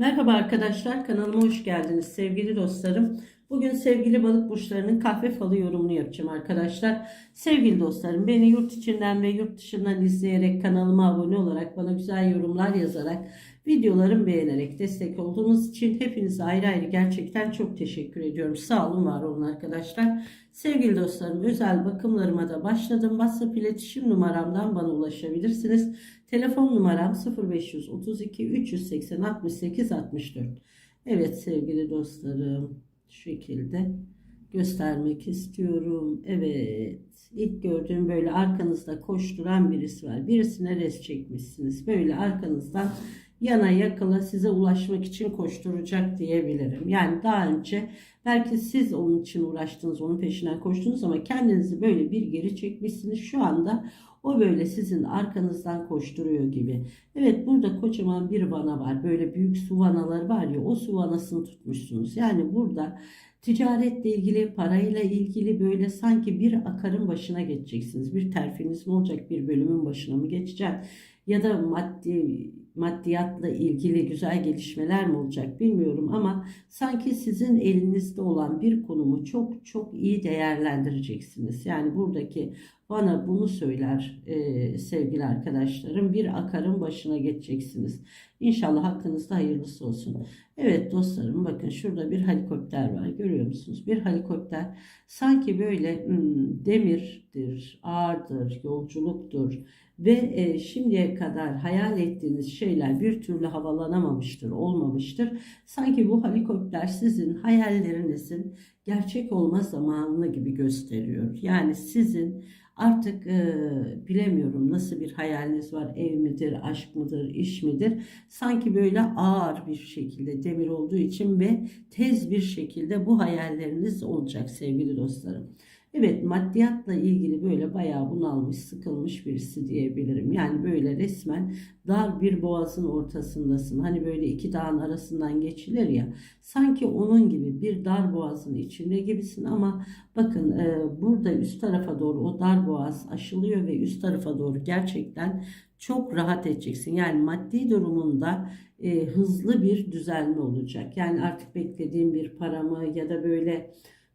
Merhaba arkadaşlar kanalıma hoş geldiniz sevgili dostlarım. Bugün sevgili balık burçlarının kahve falı yorumunu yapacağım arkadaşlar. Sevgili dostlarım beni yurt içinden ve yurt dışından izleyerek kanalıma abone olarak bana güzel yorumlar yazarak videolarımı beğenerek destek olduğunuz için hepinize ayrı ayrı gerçekten çok teşekkür ediyorum. Sağ olun var olun arkadaşlar. Sevgili dostlarım özel bakımlarıma da başladım. WhatsApp iletişim numaramdan bana ulaşabilirsiniz. Telefon numaram 0532 380 68 64. Evet sevgili dostlarım şekilde göstermek istiyorum. Evet ilk gördüğüm böyle arkanızda koşturan birisi var. Birisine res çekmişsiniz. Böyle arkanızdan yana yakala size ulaşmak için koşturacak diyebilirim. Yani daha önce belki siz onun için uğraştınız, onun peşinden koştunuz ama kendinizi böyle bir geri çekmişsiniz. Şu anda o böyle sizin arkanızdan koşturuyor gibi. Evet burada kocaman bir vana var. Böyle büyük su vanaları var ya o su vanasını tutmuşsunuz. Yani burada ticaretle ilgili, parayla ilgili böyle sanki bir akarın başına geçeceksiniz. Bir terfiniz mi olacak, bir bölümün başına mı geçecek? Ya da maddi maddiyatla ilgili güzel gelişmeler mi olacak bilmiyorum ama sanki sizin elinizde olan bir konumu çok çok iyi değerlendireceksiniz. Yani buradaki bana bunu söyler e, sevgili arkadaşlarım. Bir akarın başına geçeceksiniz. İnşallah hakkınızda hayırlısı olsun. Evet dostlarım bakın şurada bir helikopter var. Görüyor musunuz? Bir helikopter sanki böyle hmm, demirdir, ağırdır, yolculuktur ve e, şimdiye kadar hayal ettiğiniz şeyler bir türlü havalanamamıştır, olmamıştır. Sanki bu helikopter sizin hayallerinizin gerçek olma zamanını gibi gösteriyor. Yani sizin Artık e, bilemiyorum nasıl bir hayaliniz var. Ev midir, aşk mıdır, iş midir? Sanki böyle ağır bir şekilde demir olduğu için ve tez bir şekilde bu hayalleriniz olacak sevgili dostlarım. Evet maddiyatla ilgili böyle bayağı bunalmış, sıkılmış birisi diyebilirim. Yani böyle resmen dar bir boğazın ortasındasın. Hani böyle iki dağın arasından geçilir ya. Sanki onun gibi bir dar boğazın içinde gibisin ama bakın e, burada üst tarafa doğru o dar boğaz aşılıyor ve üst tarafa doğru gerçekten çok rahat edeceksin. Yani maddi durumunda e, hızlı bir düzelme olacak. Yani artık beklediğin bir paramı ya da böyle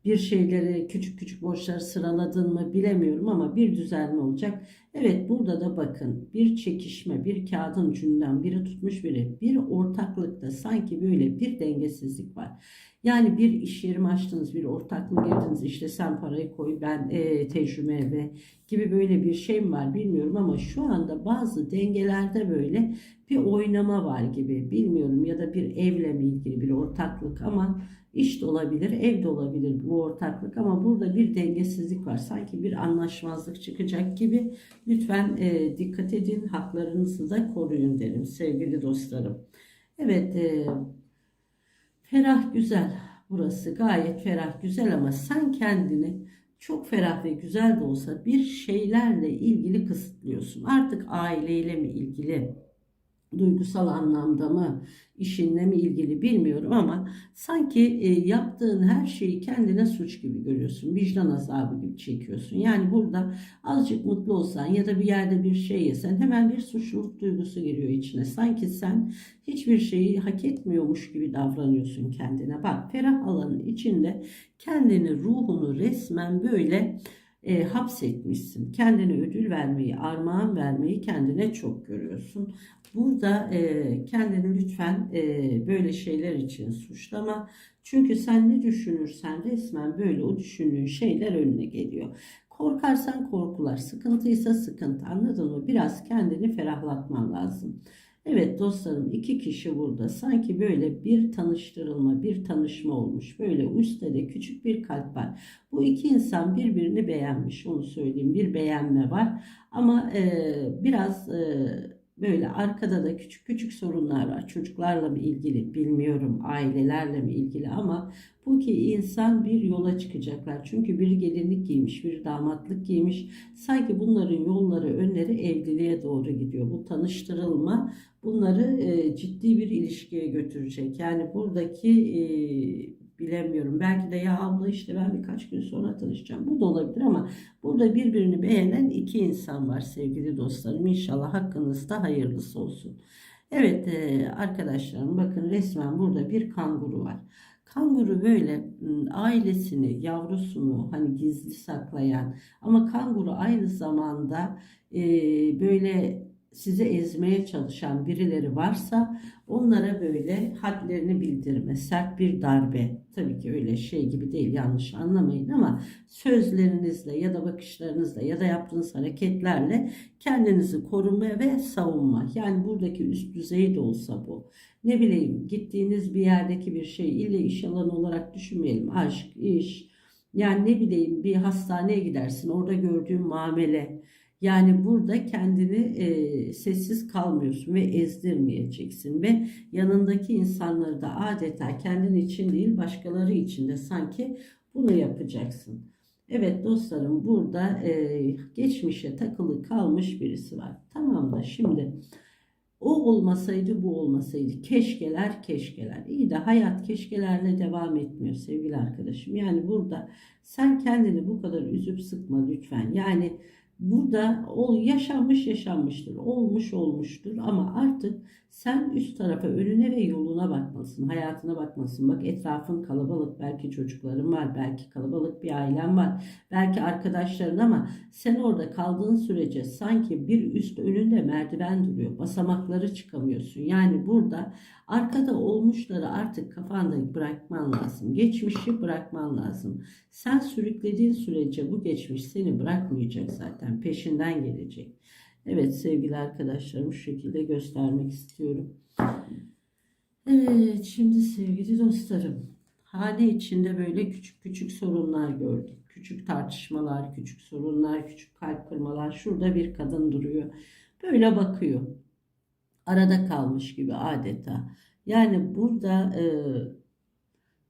bir şeyleri küçük küçük borçları sıraladın mı bilemiyorum ama bir düzelme olacak. Evet burada da bakın bir çekişme bir kağıdın ucundan biri tutmuş biri bir ortaklıkta sanki böyle bir dengesizlik var. Yani bir iş yerimi açtınız bir ortak mı girdiniz işte sen parayı koy ben e, tecrübe ve gibi böyle bir şey mi var bilmiyorum ama şu anda bazı dengelerde böyle bir oynama var gibi bilmiyorum ya da bir evle mi ilgili bir ortaklık ama İş de olabilir, ev de olabilir bu ortaklık ama burada bir dengesizlik var. Sanki bir anlaşmazlık çıkacak gibi. Lütfen e, dikkat edin, haklarınızı da koruyun derim sevgili dostlarım. Evet, e, ferah güzel burası gayet ferah güzel ama sen kendini çok ferah ve güzel de olsa bir şeylerle ilgili kısıtlıyorsun. Artık aileyle mi ilgili, duygusal anlamda mı, işinle mi ilgili bilmiyorum ama sanki e, yaptığın her şeyi kendine suç gibi görüyorsun. Vicdan azabı gibi çekiyorsun. Yani burada azıcık mutlu olsan ya da bir yerde bir şey yesen hemen bir suçluluk duygusu giriyor içine. Sanki sen hiçbir şeyi hak etmiyormuş gibi davranıyorsun kendine. Bak ferah alanın içinde kendini, ruhunu resmen böyle e, hapsetmişsin. Kendine ödül vermeyi, armağan vermeyi kendine çok görüyorsun. Burada e, kendini lütfen e, böyle şeyler için suçlama. Çünkü sen ne düşünürsen resmen böyle o düşündüğün şeyler önüne geliyor. Korkarsan korkular, sıkıntıysa sıkıntı anladın mı? Biraz kendini ferahlatman lazım. Evet dostlarım iki kişi burada. Sanki böyle bir tanıştırılma bir tanışma olmuş. Böyle üstte de küçük bir kalp var. Bu iki insan birbirini beğenmiş onu söyleyeyim. Bir beğenme var. Ama e, biraz e, Böyle arkada da küçük küçük sorunlar var. Çocuklarla mı ilgili bilmiyorum, ailelerle mi ilgili ama bu ki insan bir yola çıkacaklar. Çünkü bir gelinlik giymiş, bir damatlık giymiş. Sanki bunların yolları, önleri evliliğe doğru gidiyor. Bu tanıştırılma bunları e, ciddi bir ilişkiye götürecek. Yani buradaki e, bilemiyorum. Belki de ya abla işte ben birkaç gün sonra tanışacağım. Bu da olabilir ama burada birbirini beğenen iki insan var sevgili dostlarım. İnşallah hakkınızda hayırlısı olsun. Evet e, arkadaşlarım bakın resmen burada bir kanguru var. Kanguru böyle ailesini, yavrusunu hani gizli saklayan ama kanguru aynı zamanda e, böyle sizi ezmeye çalışan birileri varsa onlara böyle hadlerini bildirme, sert bir darbe. Tabii ki öyle şey gibi değil yanlış anlamayın ama sözlerinizle ya da bakışlarınızla ya da yaptığınız hareketlerle kendinizi koruma ve savunma. Yani buradaki üst düzey de olsa bu. Ne bileyim gittiğiniz bir yerdeki bir şey ille iş alanı olarak düşünmeyelim. Aşk, iş. Yani ne bileyim bir hastaneye gidersin orada gördüğün muamele. Yani burada kendini e, sessiz kalmıyorsun ve ezdirmeyeceksin ve yanındaki insanları da adeta kendin için değil başkaları için de sanki bunu yapacaksın. Evet dostlarım burada e, geçmişe takılı kalmış birisi var. Tamam da şimdi o olmasaydı bu olmasaydı keşkeler keşkeler. İyi de hayat keşkelerle devam etmiyor sevgili arkadaşım. Yani burada sen kendini bu kadar üzüp sıkma lütfen. Yani burada o yaşanmış yaşanmıştır, olmuş olmuştur ama artık sen üst tarafa, önüne ve yoluna bakmalısın, hayatına bakmalısın. Bak etrafın kalabalık, belki çocukların var, belki kalabalık bir ailen var, belki arkadaşların ama sen orada kaldığın sürece sanki bir üst önünde merdiven duruyor, basamakları çıkamıyorsun. Yani burada arkada olmuşları artık kafanda bırakman lazım, geçmişi bırakman lazım. Sen sürüklediğin sürece bu geçmiş seni bırakmayacak zaten, peşinden gelecek. Evet sevgili arkadaşlarım şu şekilde göstermek istiyorum. Evet şimdi sevgili dostlarım hane içinde böyle küçük küçük sorunlar gördük. Küçük tartışmalar, küçük sorunlar, küçük kalp kırmalar. Şurada bir kadın duruyor. Böyle bakıyor. Arada kalmış gibi adeta. Yani burada e,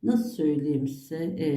nasıl söyleyeyim size e,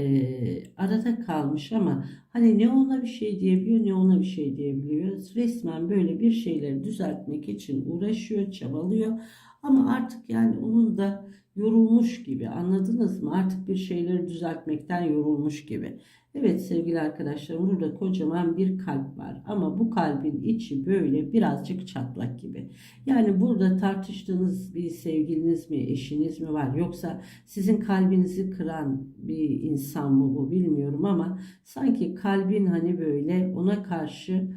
arada kalmış ama hani ne ona bir şey diyebiliyor ne ona bir şey diyebiliyor. Resmen böyle bir şeyleri düzeltmek için uğraşıyor, çabalıyor. Ama artık yani onun da yorulmuş gibi anladınız mı? Artık bir şeyleri düzeltmekten yorulmuş gibi. Evet sevgili arkadaşlarım burada kocaman bir kalp var ama bu kalbin içi böyle birazcık çatlak gibi. Yani burada tartıştığınız bir sevgiliniz mi, eşiniz mi var yoksa sizin kalbinizi kıran bir insan mı bu bilmiyorum ama sanki kalbin hani böyle ona karşı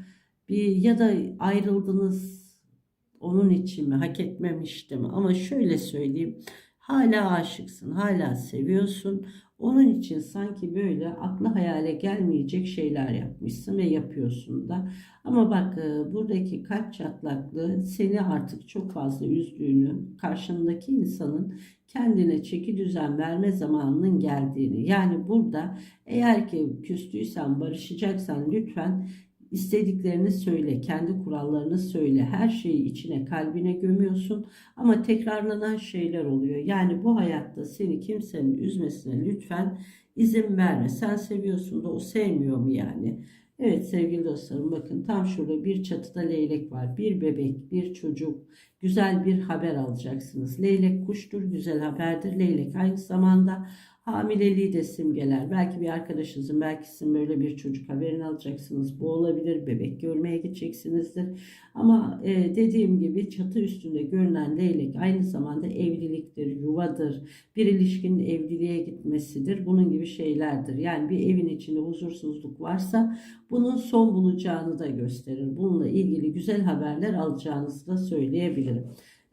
bir ya da ayrıldınız onun için mi hak etmemiştim ama şöyle söyleyeyim hala aşıksın hala seviyorsun onun için sanki böyle akla hayale gelmeyecek şeyler yapmışsın ve yapıyorsun da. Ama bak e, buradaki kalp çatlaklığı seni artık çok fazla üzdüğünü, karşındaki insanın kendine çeki düzen verme zamanının geldiğini. Yani burada eğer ki küstüysen, barışacaksan lütfen İstediklerini söyle, kendi kurallarını söyle. Her şeyi içine, kalbine gömüyorsun ama tekrarlanan şeyler oluyor. Yani bu hayatta seni kimsenin üzmesine lütfen izin verme. Sen seviyorsun da o sevmiyor mu yani? Evet sevgili dostlarım bakın tam şurada bir çatıda leylek var. Bir bebek, bir çocuk. Güzel bir haber alacaksınız. Leylek kuştur, güzel haberdir. Leylek aynı zamanda Hamileliği de simgeler. Belki bir arkadaşınızın, belki sizin böyle bir çocuk haberini alacaksınız. Bu olabilir. Bebek görmeye gideceksinizdir. Ama e, dediğim gibi çatı üstünde görünen leylek aynı zamanda evliliktir, yuvadır. Bir ilişkinin evliliğe gitmesidir. Bunun gibi şeylerdir. Yani bir evin içinde huzursuzluk varsa bunun son bulacağını da gösterir. Bununla ilgili güzel haberler alacağınızı da söyleyebilirim.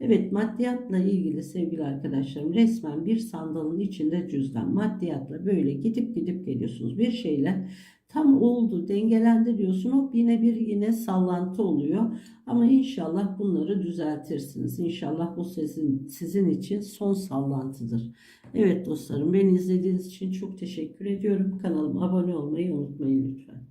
Evet maddiyatla ilgili sevgili arkadaşlarım resmen bir sandalın içinde cüzdan. Maddiyatla böyle gidip gidip geliyorsunuz. Bir şeyler tam oldu dengelendi diyorsun hop yine bir yine sallantı oluyor. Ama inşallah bunları düzeltirsiniz. İnşallah bu sizin, sizin için son sallantıdır. Evet dostlarım beni izlediğiniz için çok teşekkür ediyorum. Kanalıma abone olmayı unutmayın lütfen.